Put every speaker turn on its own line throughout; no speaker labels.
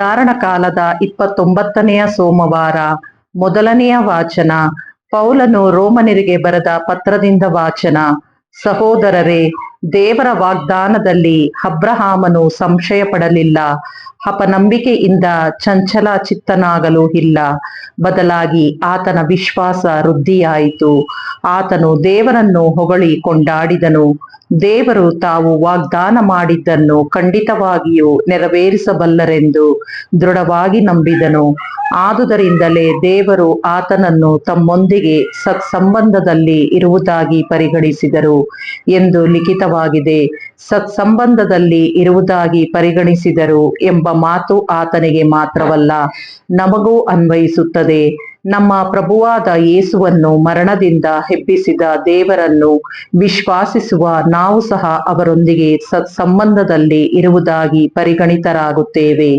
ಧಾರಣ ಕಾಲದ ಇಪ್ಪತ್ತೊಂಬತ್ತನೆಯ ಸೋಮವಾರ ಮೊದಲನೆಯ ವಾಚನ, ಪೌಲನು ರೋಮನರಿಗೆ ಬರೆದ ಪತ್ರದಿಂದ ವಾಚನ, ಸಹೋದರರೇ, ದೇವರ ವಾಗ್ದಾನದಲ್ಲಿ ಅಬ್ರಹಾಮನು ಸಂಶಯ ಪಡಲಿಲ್ಲ ಅಪನಂಬಿಕೆಯಿಂದ ಚಂಚಲ ಚಿತ್ತನಾಗಲು ಇಲ್ಲ. ಬದಲಾಗಿ ಆತನ ವಿಶ್ವಾಸ ವೃದ್ಧಿಯಾಯಿತು. ಆತನು ದೇವರನ್ನು ಹೊಗಳಿ ಕೊಂಡಾಡಿದನು. ದೇವರು ತಾವು ವಾಗ್ದಾನ ಮಾಡಿದ್ದನ್ನು ಖಂಡಿತವಾಗಿಯೂ ನೆರವೇರಿಸಬಲ್ಲರೆಂದು ದೃಢವಾಗಿ ನಂಬಿದನು. ಆದುದರಿಂದಲೇ ದೇವರು ಆತನನ್ನು ತಮ್ಮೊಂದಿಗೆ ಸತ್ಸಂಬಂಧದಲ್ಲಿ ಇರುವುದಾಗಿ ಪರಿಗಣಿಸಿದರು ಎಂದು ಲಿಖಿತವಾಗಿದೆ. ಸತ್ಸಂಬಂಧದಲ್ಲಿ ಇರುವುದಾಗಿ ಪರಿಗಣಿಸಿದರು ಎಂಬ ಮಾತು ಆತನಿಗೆ ಮಾತ್ರವಲ್ಲ, ನಮಗೂ ಅನ್ವಯಿಸುತ್ತದೆ. ನಮ್ಮ ಪ್ರಭುವಾದ ಯೇಸುವನ್ನು ಮರಣದಿಂದ ಹೆಬ್ಬಿಸಿದ ದೇವರನ್ನು ವಿಶ್ವಾಸಿಸುವ ನಾವು ಸಹ ಅವರೊಂದಿಗೆ ಸತ್ಸಂಬಂಧದಲ್ಲಿ ಇರುವುದಾಗಿ ಪರಿಗಣಿತರಾಗುತ್ತೇವೆ.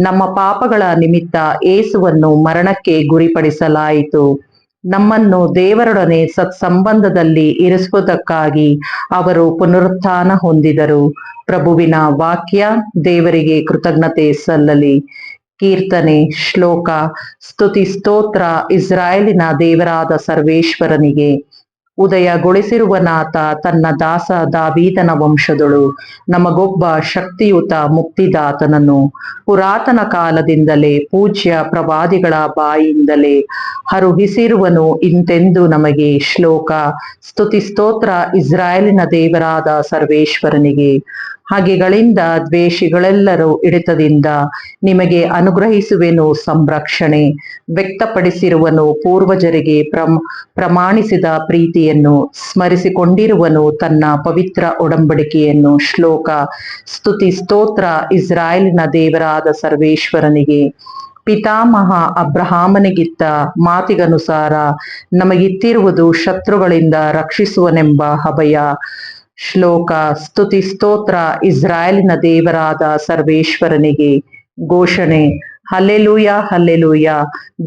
ನಮ್ಮ ಪಾಪಗಳ ನಿಮಿತ್ತ ಯೇಸುವನ್ನು ಮರಣಕ್ಕೆ ಗುರಿಪಡಿಸಲಾಯಿತು. ನಮ್ಮನ್ನು ದೇವರೊಡನೆ ಸತ್ಸಂಬಂಧದಲ್ಲಿ ಇರಿಸುವುದಕ್ಕಾಗಿ ಅವರು ಪುನರುತ್ಥಾನ ಹೊಂದಿದರು. ಪ್ರಭುವಿನ ವಾಕ್ಯ ದೇವರಿಗೆ ಕೃತಜ್ಞತೆ ಸಲ್ಲಲಿ. ಕೀರ್ತನೆ, ಶ್ಲೋಕ, ಸ್ತುತಿ, ಸ್ತೋತ್ರ ಇಸ್ರಾಯೇಲಿನ ದೇವರಾದ ಸರ್ವೇಶ್ವರನಿಗೆ. ಉದಯಗೊಳಿಸಿರುವನಾತ ತನ್ನ ದಾಸ ದಾವೀದನ ವಂಶದಳು. ನಮಗೊಬ್ಬ ಶಕ್ತಿಯುತ ಮುಕ್ತಿದಾತನನು ಪುರಾತನ ಕಾಲದಿಂದಲೇ ಪೂಜ್ಯ ಪ್ರವಾದಿಗಳ ಬಾಯಿಯಿಂದಲೇ ಹರುಹಿಸಿರುವನು ಇಂತೆಂದು ನಮಗೆ ಶ್ಲೋಕ. ಸ್ತುತಿ ಸ್ತೋತ್ರ ಇಸ್ರಾಯೇಲಿನ ದೇವರಾದ ಸರ್ವೇಶ್ವರನಿಗೆ. ಹಾಗೆಗಳಿಂದ ದ್ವೇಷಿಗಳೆಲ್ಲರೂ ಹಿಡಿತದಿಂದ ನಿಮಗೆ ಅನುಗ್ರಹಿಸುವೆನು ಸಂರಕ್ಷಣೆ, ವ್ಯಕ್ತಪಡಿಸಿರುವನು ಪೂರ್ವಜರಿಗೆ ಪ್ರಮ್, ಪ್ರಮಾಣಿಸಿದ ಪ್ರೀತಿಯನ್ನು ಸ್ಮರಿಸಿಕೊಂಡಿರುವನು ತನ್ನ ಪವಿತ್ರ ಒಡಂಬಡಿಕೆಯನ್ನು. ಶ್ಲೋಕ, ಸ್ತುತಿ, ಸ್ತೋತ್ರ, ಇಸ್ರಾಯೇಲಿನ ದೇವರಾದ ಸರ್ವೇಶ್ವರನಿಗೆ. ಪಿತಾಮಹ ಅಬ್ರಹಾಮನಿಗಿತ್ತ ಮಾತಿಗನುಸಾರ ನಮಗಿತ್ತಿರುವುದು ಶತ್ರುಗಳಿಂದ ರಕ್ಷಿಸುವನೆಂಬ ಅಭಯ ಶ್ಲೋಕ ಸ್ತುತಿ ಸ್ತೋತ್ರ ಇಸ್ರಾಯೇಲಿನ ದೇವರಾದ ಸರ್ವೇಶ್ವರನಿಗೆ ಘೋಷಣೆ. ಹಲ್ಲೆಲೂಯ ಹಲ್ಲೆಲೂಯ,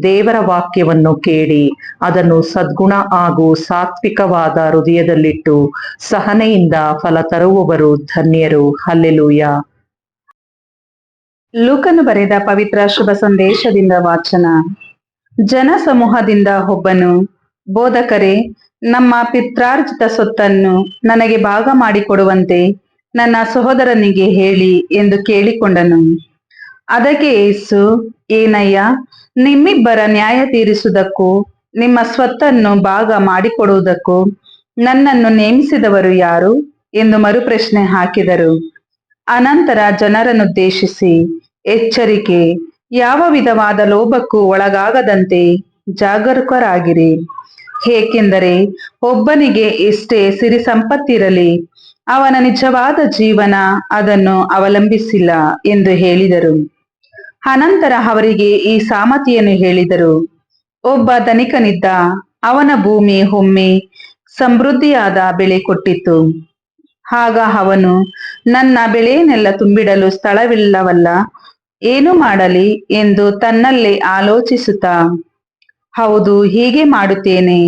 ದೇವರ ವಾಕ್ಯವನ್ನು ಕೇಳಿ, ಅದನ್ನು ಸದ್ಗುಣ ಹಾಗೂ ಸಾತ್ವಿಕವಾದ ಹೃದಯದಲ್ಲಿಟ್ಟು ಸಹನೆಯಿಂದ ಫಲ ತರುವವರು ಧನ್ಯರು. ಹಲ್ಲೆಲೂಯ.
ಲೂಕನು ಬರೆದ ಪವಿತ್ರ ಶುಭ ಸಂದೇಶದಿಂದ ವಾಚನ. ಜನ ಸಮೂಹದಿಂದ ಒಬ್ಬನು, ಬೋಧಕರೇ ನಮ್ಮ ಪಿತ್ರಾರ್ಜಿತ ಸೊತ್ತನ್ನು ನನಗೆ ಭಾಗ ಮಾಡಿಕೊಡುವಂತೆ ನನ್ನ ಸಹೋದರನಿಗೆ ಹೇಳಿ ಎಂದು ಕೇಳಿಕೊಂಡನು. ಅದಕ್ಕೆ ಏಸು ಏನಯ್ಯ, ನಿಮ್ಮಿಬ್ಬರ ನ್ಯಾಯ ತೀರಿಸುವುದಕ್ಕೂ, ನಿಮ್ಮ ಸ್ವತ್ತನ್ನು ಭಾಗ ಮಾಡಿಕೊಡುವುದಕ್ಕೂ ನನ್ನನ್ನು ನೇಮಿಸಿದವರು ಯಾರು? ಎಂದು ಮರುಪ್ರಶ್ನೆ ಹಾಕಿದರು. ಅನಂತರ ಜನರನ್ನುದ್ದೇಶಿಸಿ, ಎಚ್ಚರಿಕೆ, ಯಾವ ವಿಧವಾದ ಲೋಭಕ್ಕೂ ಒಳಗಾಗದಂತೆ ಜಾಗರೂಕರಾಗಿರಿ. ಏಕೆಂದರೆ ಒಬ್ಬನಿಗೆ ಎಷ್ಟೇ ಸಿರಿ ಸಂಪತ್ತಿರಲಿ, ಅವನ ನಿಜವಾದ ಜೀವನ ಅದನ್ನು ಅವಲಂಬಿಸಿಲ್ಲ ಎಂದು ಹೇಳಿದರು. ಅನಂತರ ಅವರಿಗೆ ಈ ಸಾಮತಿಯನ್ನು ಹೇಳಿದರು. ಒಬ್ಬ ಧನಿಕನಿದ್ದ ಅವನ ಭೂಮಿ ಒಮ್ಮೆ ಸಮೃದ್ಧಿಯಾದ ಬೆಳೆ ಕೊಟ್ಟಿತ್ತು. ಆಗ ಅವನು, ನನ್ನ ಬೆಳೆಯನ್ನೆಲ್ಲ ತುಂಬಿಡಲು ಸ್ಥಳವಿಲ್ಲವಲ್ಲ, ಏನು ಮಾಡಲಿ? ಎಂದು ತನ್ನಲ್ಲೇ ಆಲೋಚಿಸುತ್ತಾ ಹೌದು, ಹೀಗೆ ಮಾಡುತ್ತೇನೆ.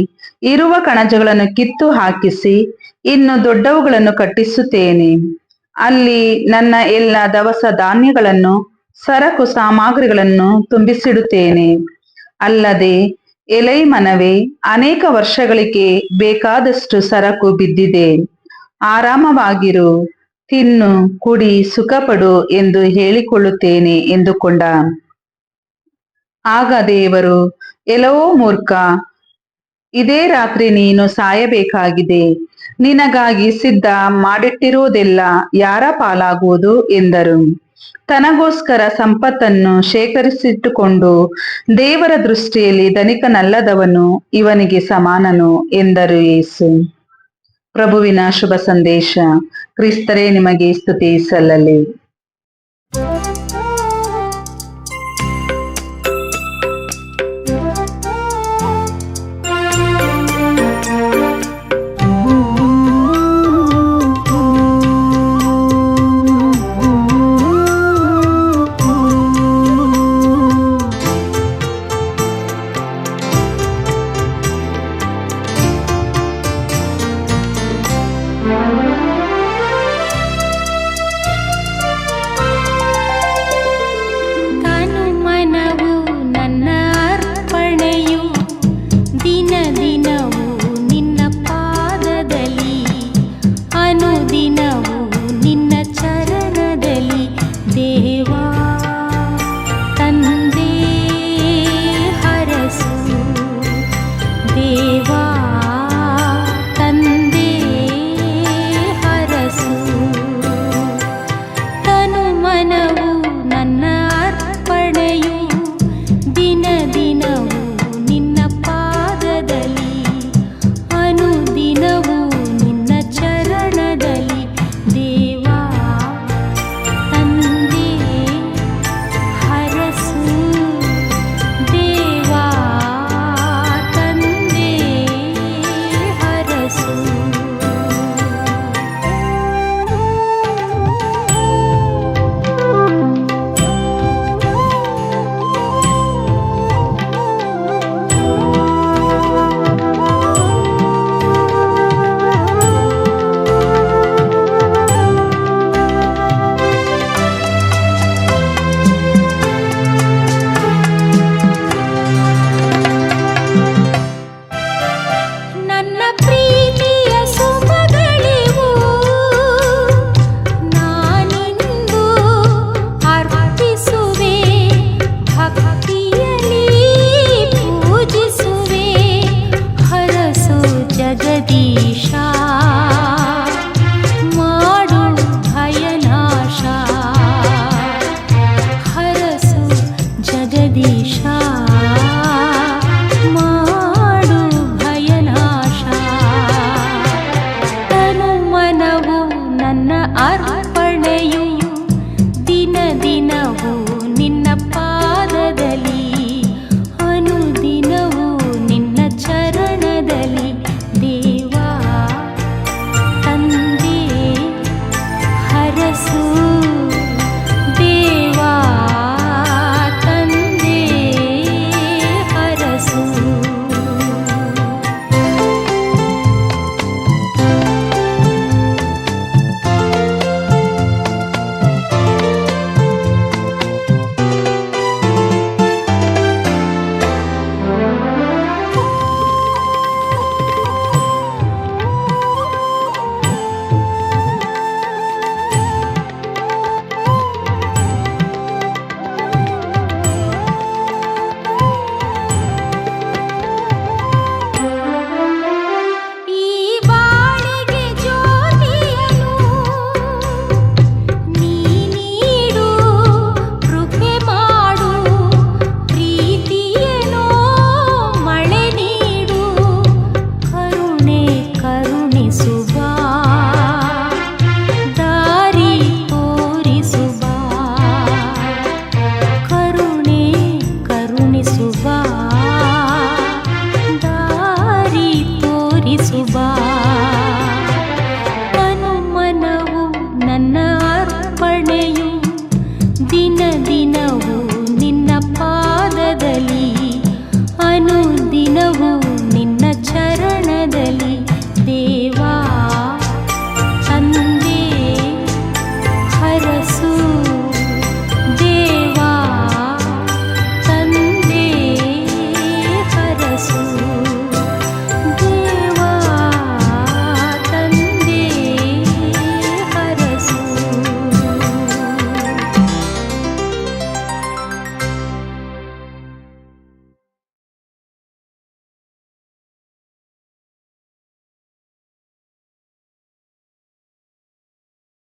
ಇರುವ ಕಣಜಗಳನ್ನು ಕಿತ್ತು ಹಾಕಿಸಿ, ಇನ್ನು ದೊಡ್ಡವುಗಳನ್ನು ಕಟ್ಟಿಸುತ್ತೇನೆ. ಅಲ್ಲಿ ನನ್ನ ಎಲ್ಲ ದವಸ ಧಾನ್ಯಗಳನ್ನು, ಸರಕು ಸಾಮಗ್ರಿಗಳನ್ನು ತುಂಬಿಸಿಡುತ್ತೇನೆ. ಅಲ್ಲದೆ, ಎಲೈ ಮನವೇ, ಅನೇಕ ವರ್ಷಗಳಿಗೆ ಬೇಕಾದಷ್ಟು ಸರಕು ಬಿದ್ದಿದೆ. ಆರಾಮವಾಗಿರು, ತಿನ್ನು, ಕುಡಿ, ಸುಖಪಡು ಎಂದು ಹೇಳಿಕೊಳ್ಳುತ್ತೇನೆ ಎಂದುಕೊಂಡ. ಆಗ ದೇವರು ಎಲ್ಲವೋ ಮೂರ್ಖ, ಇದೇ ರಾತ್ರಿ ನೀನು ಸಾಯಬೇಕಾಗಿದೆ. ನಿನಗಾಗಿ ಸಿದ್ಧ ಮಾಡಿಟ್ಟಿರುವುದೆಲ್ಲ ಯಾರ ಪಾಲಾಗುವುದು? ಎಂದರು. ತನಗೋಸ್ಕರ ಸಂಪತ್ತನ್ನು ಶೇಖರಿಸಿಟ್ಟುಕೊಂಡು, ದೇವರ ದೃಷ್ಟಿಯಲ್ಲಿ ಧನಿಕನಲ್ಲದವನು ಇವನಿಗೆ ಸಮಾನನು ಎಂದರು ಯೇಸು. ಪ್ರಭುವಿನ ಶುಭ ಸಂದೇಶ, ಕ್ರಿಸ್ತರೇ ನಿಮಗೆ ಸ್ತುತಿ ಸಲ್ಲಲಿ.